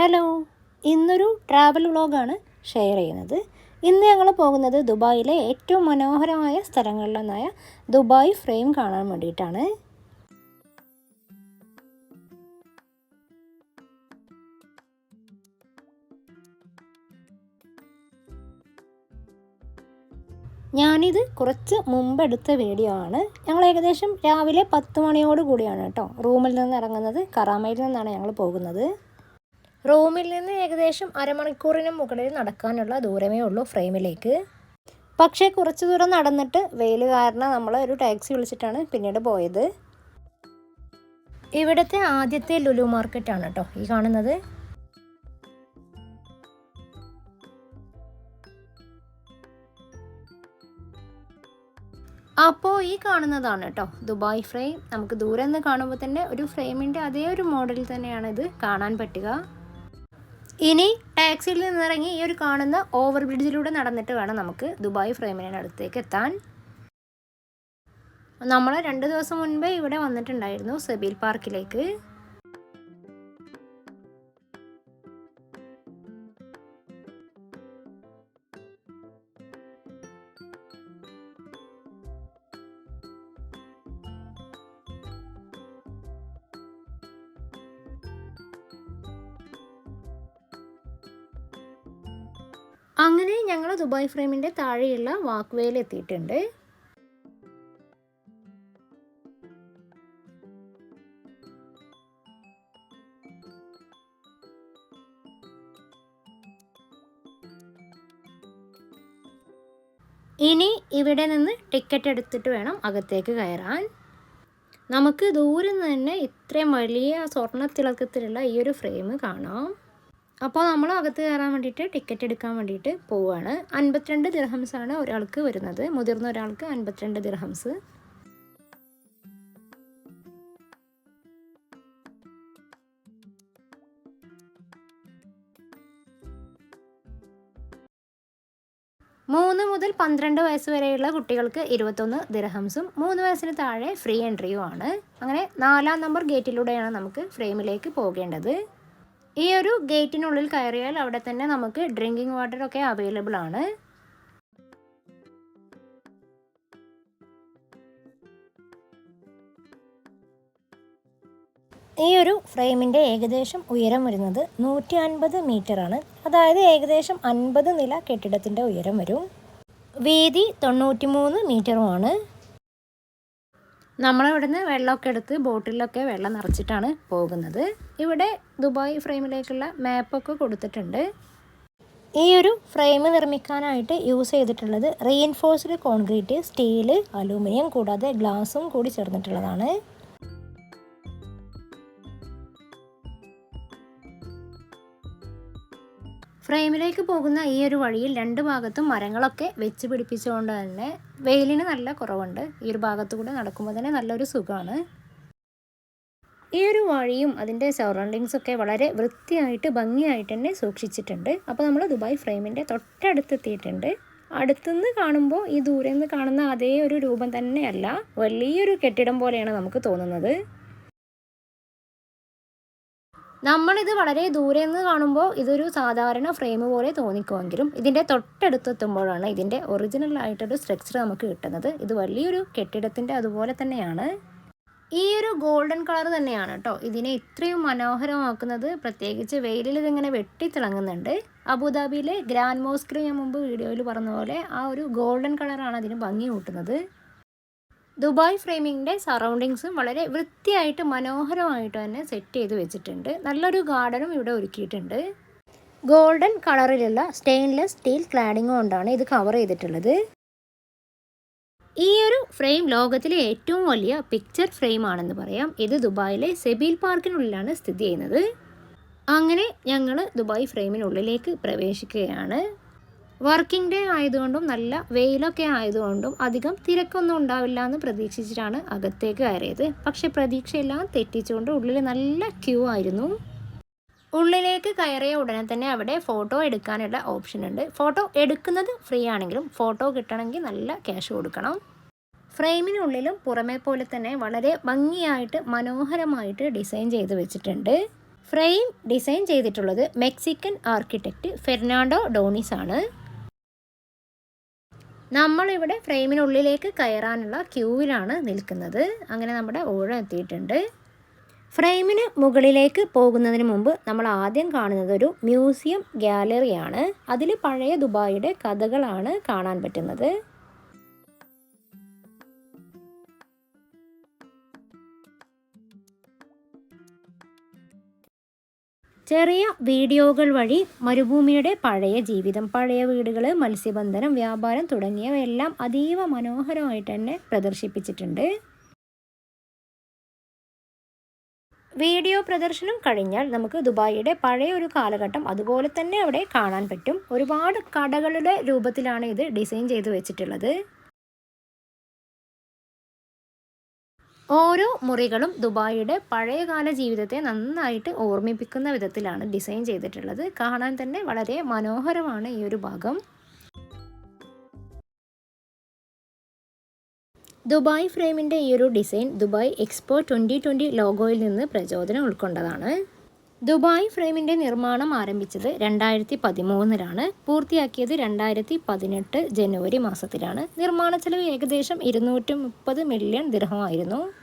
Hello ഇന്നൊരു travel വ്ളോഗാണ് share ചെയ്യുന്നത്. ഇന്ന് ഞങ്ങൾ പോകുന്നത് ദുബായിലെ ഏറ്റവും മനോഹരമായ സ്ഥലങ്ങളിലൊന്നായ ദുബായ് ഫ്രെയിം കാണാൻ വേണ്ടിയിട്ടാണ്. ഞാനിത് കുറച്ച് മുമ്പെടുത്ത വീഡിയോ ആണ്. ഞങ്ങൾ ഏകദേശം രാവിലെ പത്ത് മണിയോട് കൂടിയാണ് കേട്ടോ. റൂമിൽ നിന്ന് ഇറങ്ങുന്നത്. കറാമയിൽ നിന്നാണ് ഞങ്ങൾ പോകുന്നത്. റൂമിൽ നിന്ന് ഏകദേശം അരമണിക്കൂറിന് മുകളിൽ നടക്കാനുള്ള ദൂരമേ ഉള്ളൂ ഫ്രെയിമിലേക്ക്. പക്ഷേ കുറച്ച് ദൂരം നടന്നിട്ട് വെയിൽ കാരണം നമ്മൾ ഒരു ടാക്സി വിളിച്ചിട്ടാണ് പിന്നീട് പോയത്. ഇവിടുത്തെ ആദ്യത്തെ ലുലു മാർക്കറ്റാണ് കേട്ടോ ഈ കാണുന്നത്. അപ്പോൾ ഈ കാണുന്നതാണ് കേട്ടോ ദുബായ് ഫ്രെയിം. നമുക്ക് ദൂരെ നിന്ന് കാണുമ്പോൾ തന്നെ ഒരു ഫ്രെയിമിന്റെ അതേ ഒരു മോഡൽ തന്നെയാണ് ഇത് കാണാൻ പറ്റുക. ഇനി ടാക്സിയിൽ നിന്നിറങ്ങി ഈ ഒരു കാണുന്ന ഓവർ ബ്രിഡ്ജിലൂടെ നടന്നിട്ട് വേണം നമുക്ക് ദുബായ് ഫ്രെയിമിനടുത്തേക്ക് എത്താൻ. നമ്മൾ രണ്ട് ദിവസം മുൻപേ ഇവിടെ വന്നിട്ടുണ്ടായിരുന്നു സെബീൽ പാർക്കിലേക്ക്. അങ്ങനെ ഞങ്ങൾ ദുബായ് ഫ്രെയിമിന്റെ താഴെയുള്ള വാക്ക് വേയിൽ എത്തിയിട്ടുണ്ട് ഇനി ഇവിടെ നിന്ന് ടിക്കറ്റ് എടുത്തിട്ട് വേണം അകത്തേക്ക് കയറാൻ. നമുക്ക് ദൂരെ നിന്ന് തന്നെ ഇത്രയും വലിയ സ്വർണ സ്വർണത്തിളക്കത്തിലുള്ള ഈ ഒരു ഫ്രെയിം കാണാം. അപ്പോൾ നമ്മൾ അകത്ത് കയറാൻ വേണ്ടിയിട്ട് ടിക്കറ്റ് എടുക്കാൻ വേണ്ടിയിട്ട് പോവുകയാണ് അൻപത്തിരണ്ട് ദിർഹംസാണ് ഒരാൾക്ക് വരുന്നത്. മുതിർന്ന ഒരാൾക്ക് അൻപത്തിരണ്ട് ദിർഹംസ് മൂന്ന് മുതൽ പന്ത്രണ്ട് വയസ്സ് വരെയുള്ള കുട്ടികൾക്ക് ഇരുപത്തൊന്ന് ദിർഹംസും മൂന്ന് വയസ്സിന് താഴെ ഫ്രീ എൻട്രിയും ആണ്. അങ്ങനെ നാലാം നമ്പർ ഗേറ്റിലൂടെയാണ് നമുക്ക് ഫ്രെയിമിലേക്ക് പോകേണ്ടത്. ഈ ഒരു ഗേറ്റിനുള്ളിൽ കയറിയാൽ അവിടെ തന്നെ നമുക്ക് ഡ്രിങ്കിങ് വാട്ടർ ഒക്കെ അവൈലബിൾ ആണ്. ഈ ഒരു ഫ്രെയിമിന്റെ ഏകദേശം ഉയരം വരുന്നത് നൂറ്റി അൻപത് ആണ്. അതായത് ഏകദേശം അൻപത് നില കെട്ടിടത്തിന്റെ ഉയരം വരും. വീതി തൊണ്ണൂറ്റി മൂന്ന് മീറ്ററുമാണ് നമ്മളിവിടുന്ന് വെള്ളമൊക്കെ എടുത്ത് ബോട്ടിലൊക്കെ വെള്ളം നിറച്ചിട്ടാണ് പോകുന്നത്. ഇവിടെ ദുബായ് ഫ്രെയിമിലേക്കുള്ള മാപ്പൊക്കെ കൊടുത്തിട്ടുണ്ട്. ഈ ഒരു ഫ്രെയിം നിർമ്മിക്കാനായിട്ട് യൂസ് ചെയ്തിട്ടുള്ളത് റീഇൻഫോഴ്സ്ഡ് കോൺക്രീറ്റ് സ്റ്റീൽ അലൂമിനിയം കൂടാതെ ഗ്ലാസും കൂടി ചേർന്നിട്ടുള്ളതാണ്. ഫ്രെയിമിലേക്ക് പോകുന്ന ഈ ഒരു വഴിയിൽ രണ്ട് ഭാഗത്തും മരങ്ങളൊക്കെ വെച്ച് പിടിപ്പിച്ചുകൊണ്ട് തന്നെ വെയിലിന് നല്ല കുറവുണ്ട്. ഈ ഒരു ഭാഗത്തു കൂടെ നടക്കുമ്പോൾ തന്നെ നല്ലൊരു സുഖമാണ്. ഈ ഒരു വഴിയും അതിന്റെ സറൗണ്ടിങ്സ് ഒക്കെ വളരെ വൃത്തിയായിട്ട് ഭംഗിയായിട്ട് തന്നെ സൂക്ഷിച്ചിട്ടുണ്ട്. അപ്പോൾ നമ്മൾ ദുബായ് ഫ്രെയിമിന്റെ തൊട്ടടുത്തെത്തിയിട്ടുണ്ട് അടുത്തുനിന്ന് കാണുമ്പോൾ ഈ ദൂരെ നിന്ന് കാണുന്ന അതേ ഒരു രൂപം തന്നെയല്ല. വലിയൊരു കെട്ടിടം പോലെയാണ് നമുക്ക് തോന്നുന്നത്. നമ്മളിത് വളരെ ദൂരെ നിന്ന് കാണുമ്പോൾ ഇതൊരു സാധാരണ ഫ്രെയിം പോലെ തോന്നിക്കുമെങ്കിലും ഇതിന്റെ തൊട്ടടുത്തെത്തുമ്പോഴാണ് ഇതിന്റെ ഒറിജിനൽ ആയിട്ടൊരു സ്ട്രക്ചർ നമുക്ക് കിട്ടുന്നത്. ഇത് വലിയൊരു കെട്ടിടത്തിന്റെ അതുപോലെ തന്നെയാണ്. ഈ ഒരു ഗോൾഡൻ കളർ തന്നെയാണ് കേട്ടോ ഇതിനെ ഇത്രയും മനോഹരമാക്കുന്നത്. പ്രത്യേകിച്ച് വെയിലിൽ ഇതിങ്ങനെ വെട്ടിത്തിളങ്ങുന്നുണ്ട്. അബുദാബിയിലെ ഗ്രാൻഡ് മോസ്കിൽ ഞാൻ മുമ്പ് വീഡിയോയിൽ പറഞ്ഞ പോലെ ആ ഒരു ഗോൾഡൻ കളറാണ് അതിന് ഭംഗി കൂട്ടുന്നത്. ദുബായ് ഫ്രെയിമിങ്ങിന്റെ സറൗണ്ടിങ്സും വളരെ വൃത്തിയായിട്ട് മനോഹരമായിട്ട് തന്നെ സെറ്റ് ചെയ്ത് വെച്ചിട്ടുണ്ട്. നല്ലൊരു ഗാർഡനും ഇവിടെ ഒരുക്കിയിട്ടുണ്ട്. ഗോൾഡൻ കളറിലുള്ള സ്റ്റെയിൻലെസ് സ്റ്റീൽ ക്ലാഡിങ് കൊണ്ടാണ് ഇത് കവർ ചെയ്തിട്ടുള്ളത്. ഈ ഒരു ഫ്രെയിം ലോകത്തിലെ ഏറ്റവും വലിയ പിക്ചർ ഫ്രെയിം ആണെന്ന് പറയാം. ഇത് ദുബായിലെ സെബീൽ പാർക്കിനുള്ളിലാണ് സ്ഥിതി ചെയ്യുന്നത്. അങ്ങനെ ഞങ്ങൾ ദുബായ് ഫ്രെയിമിനുള്ളിലേക്ക് പ്രവേശിക്കുകയാണ്. വർക്കിംഗ് ഡേ ആയതുകൊണ്ടും നല്ല വെയിലൊക്കെ ആയതുകൊണ്ടും അധികം തിരക്കൊന്നും ഉണ്ടാവില്ല എന്ന് പ്രതീക്ഷിച്ചിട്ടാണ് അകത്തേക്ക് കയറിയത്. പക്ഷെ പ്രതീക്ഷയെല്ലാം തെറ്റിച്ചുകൊണ്ട് ഉള്ളിൽ നല്ല ക്യൂ ആയിരുന്നു. ഉള്ളിലേക്ക് കയറിയ ഉടനെ തന്നെ അവിടെ ഫോട്ടോ എടുക്കാനുള്ള ഓപ്ഷൻ ഉണ്ട്. ഫോട്ടോ എടുക്കുന്നത് ഫ്രീ ആണെങ്കിലും ഫോട്ടോ കിട്ടണമെങ്കിൽ നല്ല ക്യാഷ് കൊടുക്കണം. ഫ്രെയിമിനുള്ളിലും പുറമേ പോലെ തന്നെ വളരെ ഭംഗിയായിട്ട് മനോഹരമായിട്ട് ഡിസൈൻ ചെയ്ത് വെച്ചിട്ടുണ്ട്. ഫ്രെയിം ഡിസൈൻ ചെയ്തിട്ടുള്ളത് മെക്സിക്കൻ ആർക്കിടെക്റ്റ് ഫെർണാണ്ടോ ഡോണിസ് ആണ് നമ്മളിവിടെ ഫ്രെയിമിനുള്ളിലേക്ക് കയറാനുള്ള ക്യൂവിലാണ് നിൽക്കുന്നത്. അങ്ങനെ നമ്മുടെ ഊഴം എത്തിയിട്ടുണ്ട്. ഫ്രെയിമിന് മുകളിലേക്ക് പോകുന്നതിന് മുമ്പ് നമ്മൾ ആദ്യം കാണുന്നത് ഒരു മ്യൂസിയം ഗ്യാലറിയാണ് അതിൽ പഴയ ദുബായിയുടെ കഥകളാണ് കാണാൻ പറ്റുന്നത്. ചെറിയ വീഡിയോകൾ വഴി മരുഭൂമിയുടെ പഴയ ജീവിതം പഴയ വീടുകൾ മത്സ്യബന്ധനം വ്യാപാരം തുടങ്ങിയവയെല്ലാം അതീവ മനോഹരമായിട്ട് തന്നെ പ്രദർശിപ്പിച്ചിട്ടുണ്ട്. വീഡിയോ പ്രദർശനം കഴിഞ്ഞാൽ നമുക്ക് ദുബായിയുടെ പഴയ ഒരു കാലഘട്ടം അതുപോലെ തന്നെ അവിടെ കാണാൻ പറ്റും. ഒരുപാട് കടകളുടെ രൂപത്തിലാണ് ഇത് ഡിസൈൻ ചെയ്തു വെച്ചിട്ടുള്ളത്. ഓരോ മുറികളും ദുബായിയുടെ പഴയകാല ജീവിതത്തെ നന്നായിട്ട് ഓർമ്മിപ്പിക്കുന്ന വിധത്തിലാണ് ഡിസൈൻ ചെയ്തിട്ടുള്ളത്. കാണാൻ തന്നെ വളരെ മനോഹരമാണ് ഈ ഒരു ഭാഗം. ദുബായ് ഫ്രെയിമിന്റെ ഈ ഒരു design Dubai expo twenty twenty ലോഗോയിൽ നിന്ന് പ്രചോദനം ഉൾക്കൊണ്ടതാണ്. ദുബായ് ഫ്രെയിമിന്റെ നിർമ്മാണം ആരംഭിച്ചത് രണ്ടായിരത്തി പതിമൂന്നിലാണ് പൂർത്തിയാക്കിയത് രണ്ടായിരത്തി പതിനെട്ട് ജനുവരി മാസത്തിലാണ്. നിർമ്മാണ ചെലവ് ഏകദേശം ഇരുന്നൂറ്റി മുപ്പത് മില്യൺ ദിർഹമായിരുന്നു.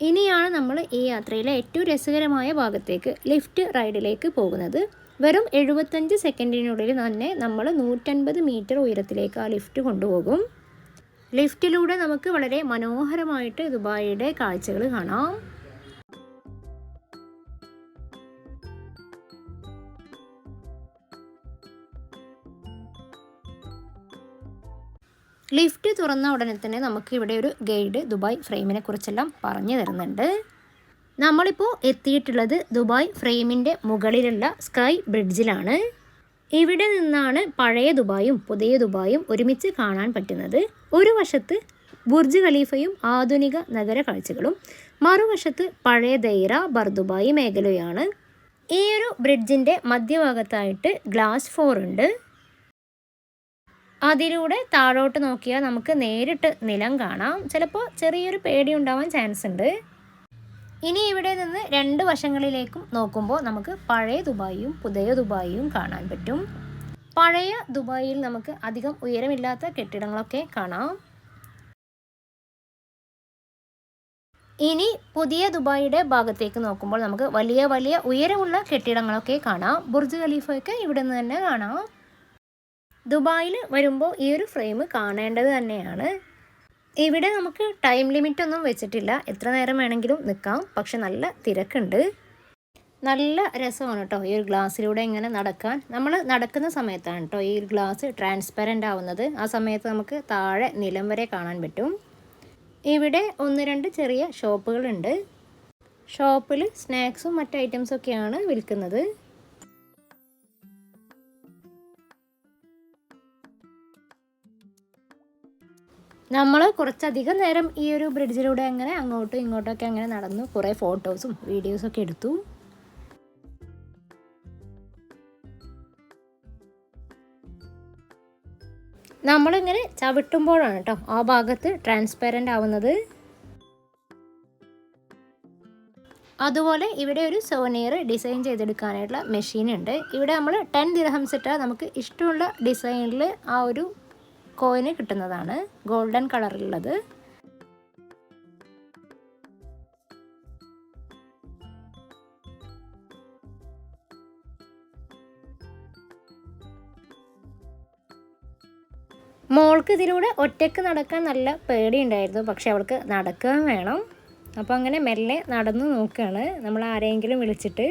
ഇനിയാണ് നമ്മൾ ഈ യാത്രയിലെ ഏറ്റവും രസകരമായ ഭാഗത്തേക്ക് ലിഫ്റ്റ് റൈഡിലേക്ക് പോകുന്നത്. വെറും എഴുപത്തഞ്ച് സെക്കൻഡിനുള്ളിൽ തന്നെ നമ്മൾ നൂറ്റൻപത് മീറ്റർ ഉയരത്തിലേക്ക് ആ ലിഫ്റ്റ് കൊണ്ടുപോകും. ലിഫ്റ്റിലൂടെ നമുക്ക് വളരെ മനോഹരമായിട്ട് ദുബായിയുടെ കാഴ്ചകൾ കാണാം. ലിഫ്റ്റ് തുറന്ന ഉടനെ തന്നെ നമുക്ക് ഇവിടെ ഒരു ഗൈഡ് ദുബായ് ഫ്രെയിമിനെ കുറിച്ചെല്ലാം പറഞ്ഞു തരുന്നുണ്ട്. നമ്മളിപ്പോൾ എത്തിയിട്ടുള്ളത് ദുബായ് ഫ്രെയിമിന്റെ മുകളിലുള്ള സ്കൈ ബ്രിഡ്ജിലാണ്. ഇവിടെ നിന്നാണ് പഴയ ദുബായും പുതിയ ദുബായും ഒരുമിച്ച് കാണാൻ പറ്റുന്നത്. ഒരു വശത്ത് ബുർജ് ഖലീഫയും ആധുനിക നഗര കാഴ്ചകളും മറുവശത്ത് പഴയ ദൈറ ബർദുബായി മേഖലയാണ് ഈ ഒരു ബ്രിഡ്ജിന്റെ മധ്യഭാഗത്തായിട്ട് ഗ്ലാസ് ഫോർ ഉണ്ട്. അതിലൂടെ താഴോട്ട് നോക്കിയാൽ നമുക്ക് നേരിട്ട് നിലം കാണാം. ചിലപ്പോൾ ചെറിയൊരു പേടി ഉണ്ടാവാൻ ചാൻസ് ഉണ്ട്. ഇനി ഇവിടെ നിന്ന് രണ്ട് വശങ്ങളിലേക്കും നോക്കുമ്പോൾ നമുക്ക് പഴയ ദുബായിയും പുതിയ ദുബായിയും കാണാൻ പറ്റും. പഴയ ദുബായിൽ നമുക്ക് അധികം ഉയരമില്ലാത്ത കെട്ടിടങ്ങളൊക്കെ കാണാം. ഇനി പുതിയ ദുബായിയുടെ ഭാഗത്തേക്ക് നോക്കുമ്പോൾ നമുക്ക് വലിയ വലിയ ഉയരമുള്ള കെട്ടിടങ്ങളൊക്കെ കാണാം. ബുർജ് ഖലീഫയൊക്കെ ഇവിടെ നിന്ന് തന്നെ കാണാം. ദുബായിൽ വരുമ്പോൾ ഈ ഒരു ഫ്രെയിം കാണേണ്ടത് തന്നെയാണ്. ഇവിടെ നമുക്ക് ടൈം ലിമിറ്റ് ഒന്നും വെച്ചിട്ടില്ല. എത്ര നേരം വേണമെങ്കിലും നിൽക്കാം പക്ഷെ നല്ല തിരക്കുണ്ട്. നല്ല രസമാണ് കേട്ടോ ഈ ഒരു ഗ്ലാസ്സിലൂടെ ഇങ്ങനെ നടക്കാൻ. നമ്മൾ നടക്കുന്ന സമയത്താണ് കേട്ടോ ഈ ഒരു ഗ്ലാസ് ട്രാൻസ്പെറന്റ് ആവുന്നത്. ആ സമയത്ത് നമുക്ക് താഴെ നിലം വരെ കാണാൻ പറ്റും. ഇവിടെ ഒന്ന് രണ്ട് ചെറിയ ഷോപ്പുകളുണ്ട് ഷോപ്പിൽ സ്നാക്സും മറ്റ് ഐറ്റംസൊക്കെയാണ് വിൽക്കുന്നത്. നമ്മൾ കുറച്ചധികം നേരം ഈ ഒരു ബ്രിഡ്ജിലൂടെ അങ്ങനെ അങ്ങോട്ടും ഇങ്ങോട്ടൊക്കെ അങ്ങനെ നടന്നു. കുറേ ഫോട്ടോസും വീഡിയോസൊക്കെ എടുത്തു. നമ്മളിങ്ങനെ ചവിട്ടുമ്പോഴാണ് കേട്ടോ ആ ഭാഗത്ത് ട്രാൻസ്പെറന്റ് ആവുന്നത്. അതുപോലെ ഇവിടെ ഒരു സോനിയർ ഡിസൈൻ ചെയ്തെടുക്കാനായിട്ടുള്ള മെഷീൻ ഉണ്ട്. ഇവിടെ നമ്മൾ ടെൻ ദിർഹംസ് ഇട്ടാൽ നമുക്ക് ഇഷ്ടമുള്ള ഡിസൈനിൽ ആ ഒരു കോയിന് കിട്ടുന്നതാണ്. ഗോൾഡൻ കളറിലുള്ളത്. മോൾക്ക് ഇതിലൂടെ ഒറ്റയ്ക്ക് നടക്കാൻ നല്ല പേടിയുണ്ടായിരുന്നു. പക്ഷെ അവൾക്ക് നടക്കാൻ വേണം. അപ്പോൾ അങ്ങനെ മെല്ലെ നടന്നു നോക്കുകയാണ്. നമ്മൾ ആരെങ്കിലും വിളിച്ചിട്ട്.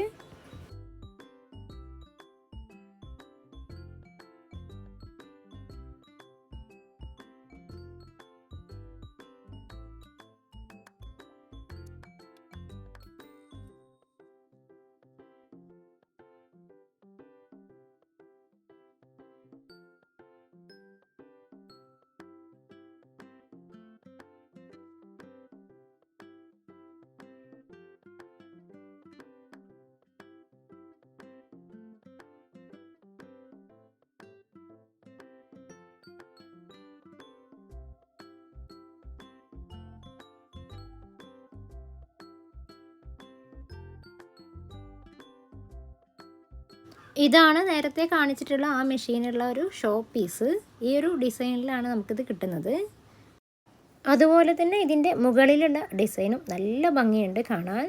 ഇതാണ് നേരത്തെ കാണിച്ചിട്ടുള്ള ആ മെഷീനുള്ള ഒരു ഷോ പീസ്. ഈ ഒരു ഡിസൈനിലാണ് നമുക്കിത് കിട്ടുന്നത്. അതുപോലെ തന്നെ ഇതിന്റെ മുകളിലുള്ള ഡിസൈനും നല്ല ഭംഗിയുണ്ട് കാണാൻ.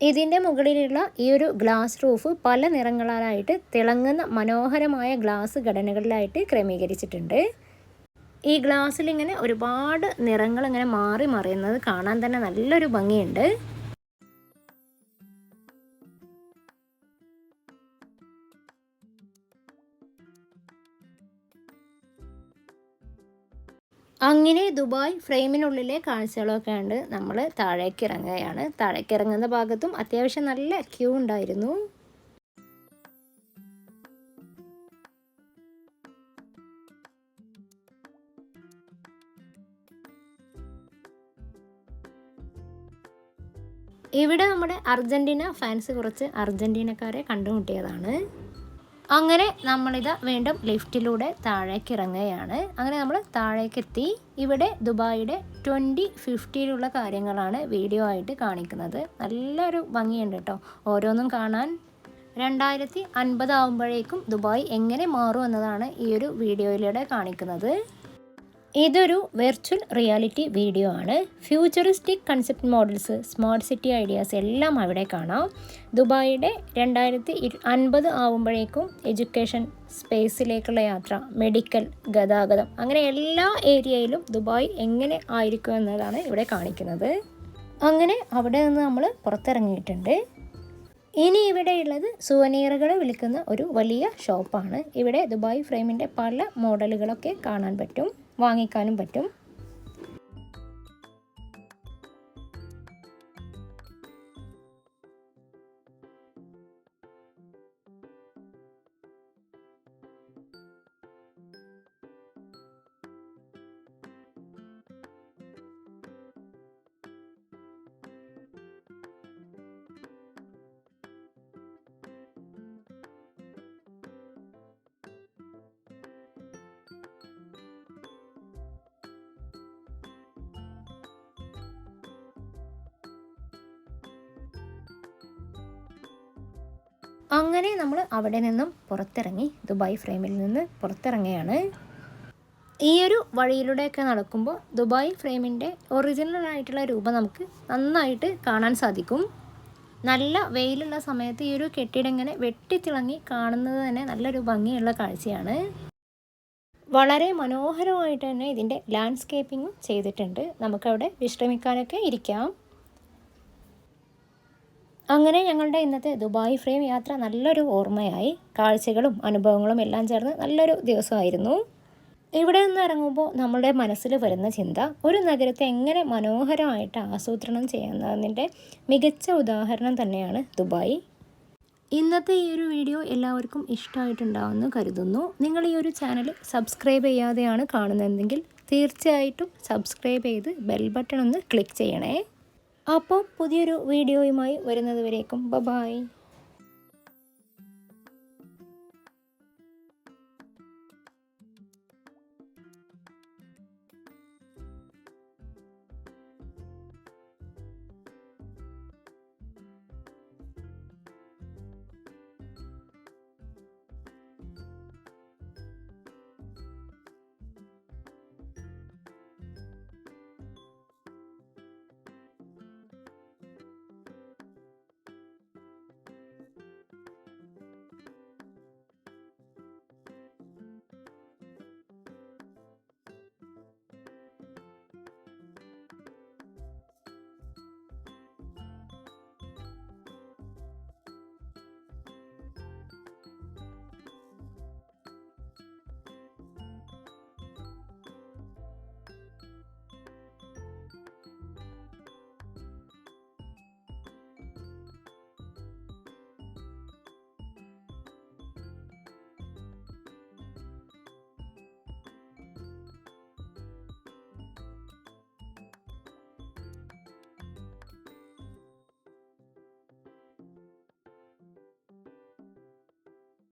ഇതിന്റെ മുകളിലുള്ള ഈ ഒരു ഗ്ലാസ് റൂഫ് പല നിറങ്ങളാലായിട്ട് തിളങ്ങുന്ന മനോഹരമായ ഗ്ലാസ് ഘടനകളിലായിട്ട് ക്രമീകരിച്ചിട്ടുണ്ട്. ഈ ഗ്ലാസ്സിൽ ഇങ്ങനെ ഒരുപാട് നിറങ്ങൾ ഇങ്ങനെ മാറി മറിയുന്നത് കാണാൻ തന്നെ നല്ലൊരു ഭംഗിയുണ്ട്. അങ്ങനെ ദുബായ് ഫ്രെയിമിനുള്ളിലെ കാഴ്ചകളൊക്കെ ഉണ്ട് നമ്മൾ താഴേക്ക് ഇറങ്ങുകയാണ് താഴേക്ക് ഇറങ്ങുന്ന ഭാഗത്തും അത്യാവശ്യം നല്ല ക്യൂ ഉണ്ടായിരുന്നു. ഇവിടെ നമ്മുടെ അർജന്റീന ഫാൻസ് കുറച്ച് അർജന്റീനക്കാരെ കണ്ടുമുട്ടിയതാണ്. അങ്ങനെ നമ്മളിത് വീണ്ടും ലിഫ്റ്റിലൂടെ താഴേക്ക് ഇറങ്ങുകയാണ് അങ്ങനെ നമ്മൾ താഴേക്ക് എത്തി ഇവിടെ ദുബായിയുടെ ട്വന്റി ഫിഫ്റ്റിയിലുള്ള കാര്യങ്ങളാണ് വീഡിയോ ആയിട്ട് കാണിക്കുന്നത്. നല്ലൊരു ഭംഗിയുണ്ട് കേട്ടോ ഓരോന്നും കാണാൻ രണ്ടായിരത്തി അൻപതാവുമ്പോഴേക്കും ദുബായ് എങ്ങനെ മാറും എന്നതാണ് ഈ ഒരു വീഡിയോയിലൂടെ കാണിക്കുന്നത്. ഇതൊരു വെർച്വൽ റിയാലിറ്റി വീഡിയോ ആണ്. Futuristic concept models smart city ideas എല്ലാം അവിടെ കാണാം. ദുബായിയുടെ രണ്ടായിരത്തി അൻപത് ആവുമ്പോഴേക്കും എഡ്യൂക്കേഷൻ സ്പേസിലേക്കുള്ള യാത്ര മെഡിക്കൽ ഗതാഗതം അങ്ങനെ എല്ലാ ഏരിയയിലും ദുബായ് എങ്ങനെ ആയിരിക്കും എന്നതാണ് ഇവിടെ കാണിക്കുന്നത്. അങ്ങനെ അവിടെ നിന്ന് നമ്മൾ പുറത്തിറങ്ങിയിട്ടുണ്ട്. ഇനി ഇവിടെയുള്ളത് സുവനീറുകൾ വിൽക്കുന്ന ഒരു വലിയ ഷോപ്പാണ് ഇവിടെ ദുബായ് ഫ്രെയിമിന്റെ പല മോഡലുകളൊക്കെ കാണാൻ പറ്റും. വാങ്ങിക്കാനും പറ്റും. അങ്ങനെ നമ്മൾ അവിടെ നിന്നും പുറത്തിറങ്ങി ദുബായ് ഫ്രെയിമിൽ നിന്ന് പുറത്തിറങ്ങുകയാണ്. ഈ ഒരു വഴിയിലൂടെയൊക്കെ നടക്കുമ്പോൾ ദുബായ് ഫ്രെയിമിന്റെ ഒറിജിനൽ ആയിട്ടുള്ള രൂപം നമുക്ക് നന്നായിട്ട് കാണാൻ സാധിക്കും. നല്ല വെയിലുള്ള സമയത്ത് ഈ ഒരു കെട്ടിടം ഇങ്ങനെ വെട്ടിത്തിളങ്ങി കാണുന്നത് തന്നെ നല്ലൊരു ഭംഗിയുള്ള കാഴ്ചയാണ്. വളരെ മനോഹരമായിട്ട് തന്നെ ഇതിന്റെ ലാൻഡ്സ്കേപ്പിങ്ങും ചെയ്തിട്ടുണ്ട്. നമുക്കവിടെ വിശ്രമിക്കാനൊക്കെ ഇരിക്കാം. അങ്ങനെ ഞങ്ങളുടെ ഇന്നത്തെ ദുബായ് ഫ്രെയിം യാത്ര നല്ലൊരു ഓർമ്മയായി. കാഴ്ചകളും അനുഭവങ്ങളും എല്ലാം ചേർന്ന് നല്ലൊരു ദിവസമായിരുന്നു. ഇവിടെ നിന്ന് ഇറങ്ങുമ്പോൾ നമ്മളുടെ മനസ്സിൽ വരുന്ന ചിന്ത ഒരു നഗരത്തെ എങ്ങനെ മനോഹരമായിട്ട് ആസൂത്രണം ചെയ്യുന്നതിന്റെ മികച്ച ഉദാഹരണം തന്നെയാണ് ദുബായ്. ഇന്നത്തെ ഈ ഒരു വീഡിയോ എല്ലാവർക്കും ഇഷ്ടമായിട്ടുണ്ടാവുമെന്ന് കരുതുന്നു. നിങ്ങൾ ഈ ഒരു ചാനൽ സബ്സ്ക്രൈബ് ചെയ്യാതെയാണ് കാണുന്നതെങ്കിൽ തീർച്ചയായിട്ടും സബ്സ്ക്രൈബ് ചെയ്ത് ബെൽ ബട്ടൺ ഒന്ന് ക്ലിക്ക് ചെയ്യണേ. അപ്പോൾ പുതിയൊരു വീഡിയോയുമായി വരുന്നത് വരേക്കും ബ ബായ്